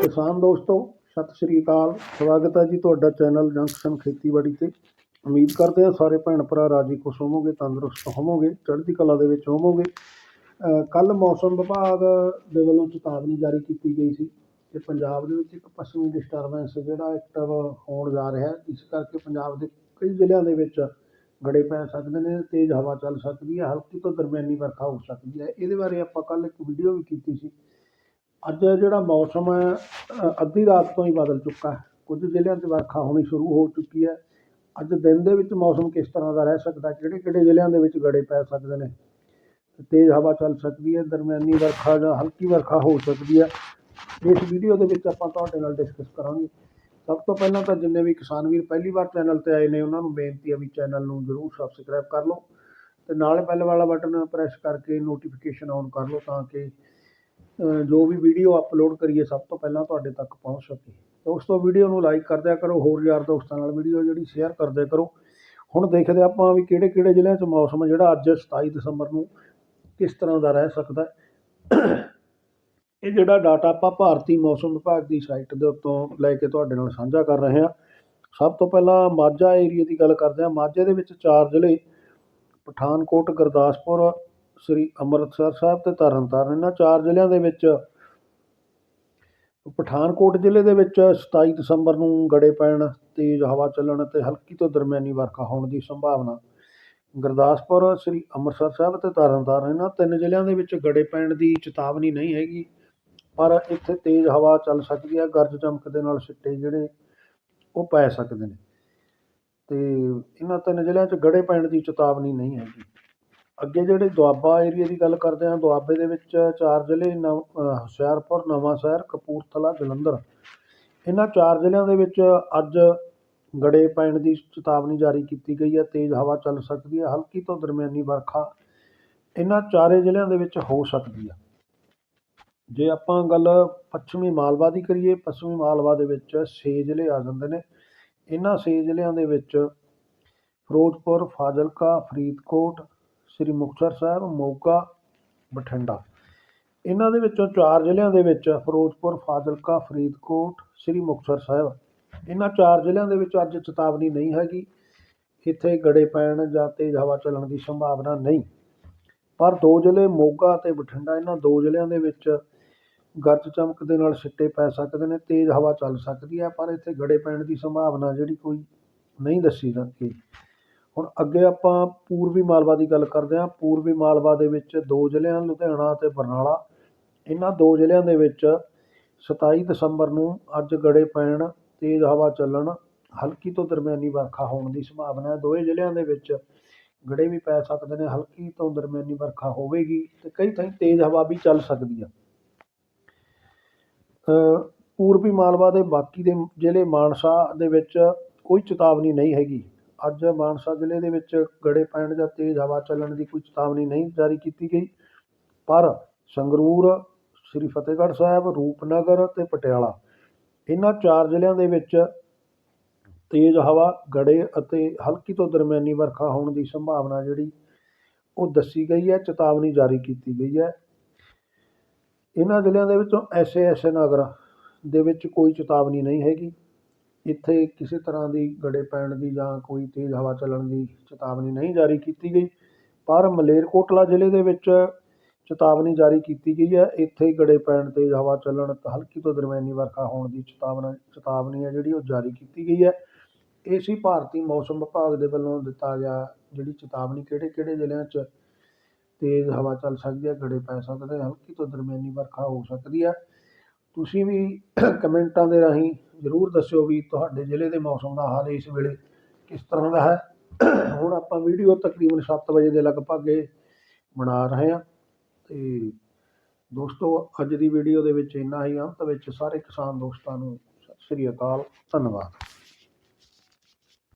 ਕਿਸਾਨ ਦੋਸਤੋ, ਸਤਿ ਸ੍ਰੀ ਅਕਾਲ। ਸਵਾਗਤ ਹੈ ਜੀ ਤੁਹਾਡਾ ਚੈਨਲ ਜੰਕਸ਼ਨ ਖੇਤੀਬਾੜੀ ਤੇ। ਉਮੀਦ ਕਰਦੇ ਹਾਂ ਸਾਰੇ ਭੈਣ ਭਰਾ ਰਾਜੀ, ਖੁਸ਼ ਹੋਵੋਗੇ, ਤੰਦਰੁਸਤ ਹੋਵੋਗੇ, ਚੜ੍ਹਦੀ ਕਲਾ ਦੇ ਵਿੱਚ ਹੋਵੋਗੇ। ਕੱਲ ਮੌਸਮ ਵਿਭਾਗ ਦੇ ਵੱਲੋਂ ਚੇਤਾਵਨੀ ਜਾਰੀ ਕੀਤੀ ਗਈ ਸੀ ਕਿ ਪੰਜਾਬ ਦੇ ਵਿੱਚ ਇੱਕ ਪੱਛਮੀ ਡਿਸਟਰਬੈਂਸ ਜਿਹੜਾ ਐਕਟਿਵ ਹੋਣ ਜਾ ਰਿਹਾ ਇਸ ਕਰਕੇ ਪੰਜਾਬ ਦੇ ਕਈ ਜ਼ਿਲ੍ਹਿਆਂ ਦੇ ਵਿੱਚ ਗੜੇ ਪੈ ਸਕਦੇ ਨੇ, ਤੇਜ਼ ਹਵਾ ਚੱਲ ਸਕਦੀ ਹੈ, ਹਲਕੀ ਤੋਂ ਦਰਮਿਆਨੀ ਵਰਖਾ ਹੋ ਸਕਦੀ ਹੈ। ਇਹਦੇ ਬਾਰੇ ਆਪਾਂ ਕੱਲ ਇੱਕ ਵੀਡੀਓ ਵੀ ਕੀਤੀ ਸੀ ਅੱਜ ਜਿਹੜਾ ਮੌਸਮ ਹੈ ਅੱਧੀ ਰਾਤ ਤੋਂ ਹੀ ਬਦਲ ਚੁੱਕਾ ਹੈ। ਕੁਝ ਜ਼ਿਲ੍ਹਿਆਂ 'ਚ ਵਰਖਾ ਹੋਣੀ ਸ਼ੁਰੂ ਹੋ ਚੁੱਕੀ ਹੈ। ਅੱਜ ਦਿਨ ਦੇ ਵਿੱਚ ਮੌਸਮ ਕਿਸ ਤਰ੍ਹਾਂ ਦਾ ਰਹਿ ਸਕਦਾ ਕਿਹੜੇ ਕਿਹੜੇ ਜ਼ਿਲ੍ਹਿਆਂ ਦੇ ਵਿੱਚ ਗੜੇ ਪੈ ਸਕਦੇ ਨੇ? ਤੇਜ਼ ਹਵਾ ਚੱਲ ਸਕਦੀ ਹੈ, ਦਰਮਿਆਨੀ ਵਰਖਾ ਜਾਂ ਹਲਕੀ ਵਰਖਾ ਹੋ ਸਕਦੀ ਹੈ। ਇਸ ਵੀਡੀਓ ਦੇ ਵਿੱਚ ਆਪਾਂ ਤੁਹਾਡੇ ਨਾਲ ਡਿਸਕਸ ਕਰਾਂਗੇ। ਸਭ ਤੋਂ ਪਹਿਲਾਂ ਤਾਂ ਜਿੰਨੇ ਵੀ ਕਿਸਾਨ ਵੀਰ ਪਹਿਲੀ ਵਾਰ ਚੈਨਲ ਤੇ ਆਏ ਨੇ, ਉਹਨਾਂ ਨੂੰ ਬੇਨਤੀ ਹੈ ਵੀ ਚੈਨਲ ਨੂੰ ਜ਼ਰੂਰ ਸਬਸਕ੍ਰਾਈਬ ਕਰ ਲਓ ਤੇ ਨਾਲ ਬੈਲ ਵਾਲਾ ਬਟਨ ਪ੍ਰੈਸ ਕਰਕੇ ਨੋਟੀਫਿਕੇਸ਼ਨ ਆਨ ਕਰ ਲਓ ਤਾਂ ਕਿ ਜੋ ਵੀ ਵੀਡੀਓ ਅਪਲੋਡ ਕਰੀਏ, ਸਭ ਤੋਂ ਪਹਿਲਾਂ ਤੁਹਾਡੇ ਤੱਕ ਪਹੁੰਚ ਸਕੇ। ਦੋਸਤੋ ਵੀਡੀਓ ਨੂੰ ਲਾਈਕ ਕਰਦਿਆ ਕਰੋ, ਹੋਰ ਯਾਰ ਦੋਸਤਾਂ ਨਾਲ ਵੀਡੀਓ ਜਿਹੜੀ ਸ਼ੇਅਰ ਕਰਦਿਆ ਕਰੋ। ਹੁਣ ਦੇਖਦੇ ਆਪਾਂ ਵੀ ਕਿਹੜੇ ਕਿਹੜੇ ਜ਼ਿਲ੍ਹਿਆਂ 'ਚ ਮੌਸਮ ਜਿਹੜਾ ਅੱਜ 27 ਦਸੰਬਰ ਨੂੰ ਕਿਸ ਤਰ੍ਹਾਂ ਦਾ ਰਹਿ ਸਕਦਾ ਹੈ। ਇਹ ਜਿਹੜਾ ਡਾਟਾ ਆਪਾਂ ਭਾਰਤੀ ਮੌਸਮ ਵਿਭਾਗ ਦੀ ਸਾਈਟ ਦੇ ਉੱਤੋਂ ਲੈ ਕੇ ਤੁਹਾਡੇ ਨਾਲ ਸਾਂਝਾ ਕਰ ਰਹੇ ਹਾਂ। ਸਭ ਤੋਂ ਪਹਿਲਾਂ ਮਾਝਾ ਏਰੀਆ ਦੀ ਗੱਲ ਕਰਦੇ ਹਾਂ। ਮਾਝੇ ਦੇ ਵਿੱਚ ਚਾਰ ਜ਼ਿਲ੍ਹੇ, ਪਠਾਨਕੋਟ, ਗੁਰਦਾਸਪੁਰ ਸ੍ਰੀ ਅੰਮ੍ਰਿਤਸਰ ਸਾਹਿਬ ਤੇ ਤਰਨਤਾਰਨ, ਇਹਨਾਂ ਚਾਰ ਜ਼ਿਲ੍ਹਿਆਂ ਦੇ ਵਿੱਚ ਪਠਾਨਕੋਟ ਜ਼ਿਲ੍ਹੇ ਦੇ ਵਿੱਚ 27 ਦਸੰਬਰ ਨੂੰ ਗੜੇ ਪੈਣ, ਤੇਜ਼ ਹਵਾ ਚੱਲਣ ਅਤੇ ਹਲਕੀ ਤੋਂ ਦਰਮਿਆਨੀ ਵਰਖਾ ਹੋਣ ਦੀ ਸੰਭਾਵਨਾ। ਗੁਰਦਾਸਪੁਰ, ਸ੍ਰੀ ਅੰਮ੍ਰਿਤਸਰ ਸਾਹਿਬ ਅਤੇ ਤਰਨਤਾਰਨ, ਇਹਨਾਂ ਤਿੰਨ ਜ਼ਿਲ੍ਹਿਆਂ ਦੇ ਵਿੱਚ ਗੜੇ ਪੈਣ ਦੀ ਚੇਤਾਵਨੀ ਨਹੀਂ ਹੈਗੀ, ਪਰ ਇੱਥੇ ਤੇਜ਼ ਹਵਾ ਚੱਲ ਸਕਦੀ ਹੈ, ਗਰਜ ਚਮਕ ਦੇ ਨਾਲ ਸਿੱਟੇ ਜਿਹੜੇ ਉਹ ਪੈ ਸਕਦੇ ਨੇ। ਤੇ ਇਹਨਾਂ ਤਿੰਨ ਜ਼ਿਲ੍ਹਿਆਂ 'ਚ ਗੜੇ ਪੈਣ ਦੀ ਚੇਤਾਵਨੀ ਨਹੀਂ ਹੈਗੀ। ਅੱਗੇ ਜਿਹੜੇ ਦੁਆਬਾ ਏਰੀਏ ਦੀ ਗੱਲ ਕਰਦੇ ਹਾਂ ਦੁਆਬੇ ਦੇ ਵਿੱਚ ਚਾਰ ਜ਼ਿਲ੍ਹੇ ਨਵ ਅ, ਹੁਸ਼ਿਆਰਪੁਰ ਨਵਾਂਸ਼ਹਿਰ ਕਪੂਰਥਲਾ ਜਲੰਧਰ। ਇਹਨਾਂ ਚਾਰ ਜ਼ਿਲ੍ਹਿਆਂ ਦੇ ਵਿੱਚ ਅੱਜ ਗੜੇ ਪੈਣ ਦੀ ਚੇਤਾਵਨੀ ਜਾਰੀ ਕੀਤੀ ਗਈ ਹੈ ਤੇਜ਼ ਹਵਾ ਚੱਲ ਸਕਦੀ ਹੈ ਹਲਕੀ ਤੋਂ ਦਰਮਿਆਨੀ ਵਰਖਾ ਇਹਨਾਂ ਚਾਰੇ ਜ਼ਿਲ੍ਹਿਆਂ ਦੇ ਵਿੱਚ ਹੋ ਸਕਦੀ ਹੈ। ਜੇ ਆਪਾਂ ਗੱਲ ਪੱਛਮੀ ਮਾਲਵਾ ਦੀ ਕਰੀਏ ਪੱਛਮੀ ਮਾਲਵਾ ਦੇ ਵਿੱਚ ਛੇ ਜ਼ਿਲ੍ਹੇ ਆ ਜਾਂਦੇ ਨੇ। ਇਹਨਾਂ ਛੇ ਜ਼ਿਲ੍ਹਿਆਂ ਦੇ ਵਿੱਚ ਫਿਰੋਜ਼ਪੁਰ ਫਾਜ਼ਿਲਕਾ ਫਰੀਦਕੋਟ ਸ੍ਰੀ ਮੁਕਤਸਰ ਸਾਹਿਬ ਮੋਗਾ ਬਠਿੰਡਾ। ਇਹਨਾਂ ਦੇ ਵਿੱਚੋਂ ਚਾਰ ਜ਼ਿਲ੍ਹਿਆਂ ਦੇ ਵਿੱਚ ਫਿਰੋਜ਼ਪੁਰ, ਫਾਜ਼ਿਲਕਾ, ਫਰੀਦਕੋਟ, ਸ੍ਰੀ ਮੁਕਤਸਰ ਸਾਹਿਬ। ਇਹਨਾਂ ਚਾਰ ਜ਼ਿਲ੍ਹਿਆਂ ਦੇ ਵਿੱਚ ਅੱਜ ਚੇਤਾਵਨੀ ਨਹੀਂ ਹੈਗੀ। ਇੱਥੇ ਗੜੇ ਪੈਣ ਜਾਂ ਤੇਜ਼ ਹਵਾ ਚੱਲਣ ਦੀ ਸੰਭਾਵਨਾ ਨਹੀਂ। ਪਰ ਦੋ ਜ਼ਿਲ੍ਹੇ, ਮੋਗਾ ਅਤੇ ਬਠਿੰਡਾ, ਇਹਨਾਂ ਦੋ ਜ਼ਿਲ੍ਹਿਆਂ ਦੇ ਵਿੱਚ ਗਰਜ ਚਮਕ ਦੇ ਨਾਲ ਛਿੱਟੇ ਪੈ ਸਕਦੇ ਨੇ, ਤੇਜ਼ ਹਵਾ ਚੱਲ ਸਕਦੀ ਹੈ, ਪਰ ਇੱਥੇ ਗੜੇ ਪੈਣ ਦੀ ਸੰਭਾਵਨਾ ਜਿਹੜੀ ਕੋਈ ਨਹੀਂ ਦੱਸੀ ਜਾਂਦੀ। ਹੁਣ ਅੱਗੇ ਆਪਾਂ ਪੂਰਬੀ ਮਾਲਵਾ ਦੀ ਗੱਲ ਕਰਦੇ ਹਾਂ। ਪੂਰਬੀ ਮਾਲਵਾ ਦੇ ਵਿੱਚ ਦੋ ਜ਼ਿਲ੍ਹਿਆਂ, ਲੁਧਿਆਣਾ ਅਤੇ ਬਰਨਾਲਾ। ਇਹਨਾਂ ਦੋ ਜ਼ਿਲ੍ਹਿਆਂ ਦੇ ਵਿੱਚ 27 ਦਸੰਬਰ ਨੂੰ ਅੱਜ ਗੜੇ ਪੈਣ, ਤੇਜ਼ ਹਵਾ ਚੱਲਣ, ਹਲਕੀ ਤੋਂ ਦਰਮਿਆਨੀ ਵਰਖਾ ਹੋਣ ਦੀ ਸੰਭਾਵਨਾ ਹੈ। ਦੋਵੇਂ ਜ਼ਿਲ੍ਹਿਆਂ ਦੇ ਵਿੱਚ ਗੜੇ ਵੀ ਪੈ ਸਕਦੇ ਨੇ, ਹਲਕੀ ਤੋਂ ਦਰਮਿਆਨੀ ਵਰਖਾ ਹੋਵੇਗੀ ਤੇ ਕਈ ਥਾਈਂ ਤੇਜ਼ ਹਵਾ ਵੀ ਚੱਲ ਸਕਦੀ ਹੈ ਪੂਰਬੀ ਮਾਲਵਾ ਦੇ ਬਾਕੀ ਦੇ ਜ਼ਿਲ੍ਹੇ ਮਾਨਸਾ ਦੇ ਵਿੱਚ ਕੋਈ ਚੇਤਾਵਨੀ ਨਹੀਂ ਹੈਗੀ। ਅੱਜ ਮਾਨਸਾ ਜ਼ਿਲ੍ਹੇ ਦੇ ਵਿੱਚ ਗੜੇ ਪੈਣ ਜਾਂ ਤੇਜ਼ ਹਵਾ ਚੱਲਣ ਦੀ ਕੋਈ ਚੇਤਾਵਨੀ ਨਹੀਂ ਜਾਰੀ ਕੀਤੀ ਗਈ। ਪਰ ਸੰਗਰੂਰ, ਸ੍ਰੀ ਫਤਿਹਗੜ੍ਹ ਸਾਹਿਬ, ਰੂਪਨਗਰ ਅਤੇ ਪਟਿਆਲਾ ਇਹਨਾਂ ਚਾਰ ਜ਼ਿਲ੍ਹਿਆਂ ਦੇ ਵਿੱਚ ਤੇਜ਼ ਹਵਾ, ਗੜੇ ਅਤੇ ਹਲਕੀ ਤੋਂ ਦਰਮਿਆਨੀ ਵਰਖਾ ਹੋਣ ਦੀ ਸੰਭਾਵਨਾ ਜਿਹੜੀ ਉਹ ਦੱਸੀ ਗਈ ਹੈ, ਚੇਤਾਵਨੀ ਜਾਰੀ ਕੀਤੀ ਗਈ ਹੈ। ਇਹਨਾਂ ਜ਼ਿਲ੍ਹਿਆਂ ਦੇ ਵਿੱਚੋਂ ਐਸੇ ਐਸੇ ਨਗਰ ਦੇ ਵਿੱਚ ਕੋਈ ਚੇਤਾਵਨੀ ਨਹੀਂ ਹੈਗੀ। ਇੱਥੇ ਕਿਸੇ ਤਰ੍ਹਾਂ ਦੀ ਗੜੇ ਪੈਣ ਦੀ ਜਾਂ ਕੋਈ ਤੇਜ਼ ਹਵਾ ਚੱਲਣ ਦੀ ਚੇਤਾਵਨੀ ਨਹੀਂ ਜਾਰੀ ਕੀਤੀ ਗਈ। ਪਰ ਮਲੇਰਕੋਟਲਾ ਜ਼ਿਲ੍ਹੇ ਦੇ ਵਿੱਚ ਚੇਤਾਵਨੀ ਜਾਰੀ ਕੀਤੀ ਗਈ ਹੈ। ਇੱਥੇ ਗੜੇ ਪੈਣ, ਤੇਜ਼ ਹਵਾ ਚੱਲਣ ਤੇ ਹਲਕੀ ਤੋਂ ਦਰਮਿਆਨੀ ਵਰਖਾ ਹੋਣ ਦੀ ਚੇਤਾਵਨਾ, ਚੇਤਾਵਨੀ ਹੈ ਜਿਹੜੀ ਉਹ ਜਾਰੀ ਕੀਤੀ ਗਈ ਹੈ। ਇਹ ਸੀ ਭਾਰਤੀ ਮੌਸਮ ਵਿਭਾਗ ਦੇ ਵੱਲੋਂ ਦਿੱਤਾ ਗਿਆ ਜਿਹੜੀ ਚੇਤਾਵਨੀ, ਕਿਹੜੇ ਕਿਹੜੇ ਜ਼ਿਲ੍ਹਿਆਂ 'ਚ ਤੇਜ਼ ਹਵਾ ਚੱਲ ਸਕਦੀ ਹੈ, ਗੜੇ ਪੈ ਸਕਦੇ ਹਲਕੀ ਤੋਂ ਦਰਮਿਆਨੀ ਵਰਖਾ ਹੋ ਸਕਦੀ ਹੈ। ਤੁਸੀਂ ਵੀ ਕਮੈਂਟਾਂ ਦੇ ਰਾਹੀਂ ਜ਼ਰੂਰ ਦੱਸਿਓ ਵੀ ਤੁਹਾਡੇ ਜ਼ਿਲ੍ਹੇ ਦੇ ਮੌਸਮ ਦਾ ਹਾਲ ਇਸ ਵੇਲੇ ਕਿਸ ਤਰ੍ਹਾਂ ਦਾ ਹੈ। ਹੁਣ ਆਪਾਂ ਵੀਡੀਓ ਤਕਰੀਬਨ 7 ਵਜੇ ਦੇ ਲਗਭਗ ਇਹ ਬਣਾ ਰਹੇ ਹਾਂ। ਤੇ ਦੋਸਤੋ, ਅੱਜ ਦੀ ਵੀਡੀਓ ਦੇ ਵਿੱਚ ਇੰਨਾ ਹੀ। ਅੰਤ ਵਿੱਚ ਸਾਰੇ ਕਿਸਾਨ ਦੋਸਤਾਂ ਨੂੰ ਸਤਿ ਸ੍ਰੀ ਅਕਾਲ, ਧੰਨਵਾਦ।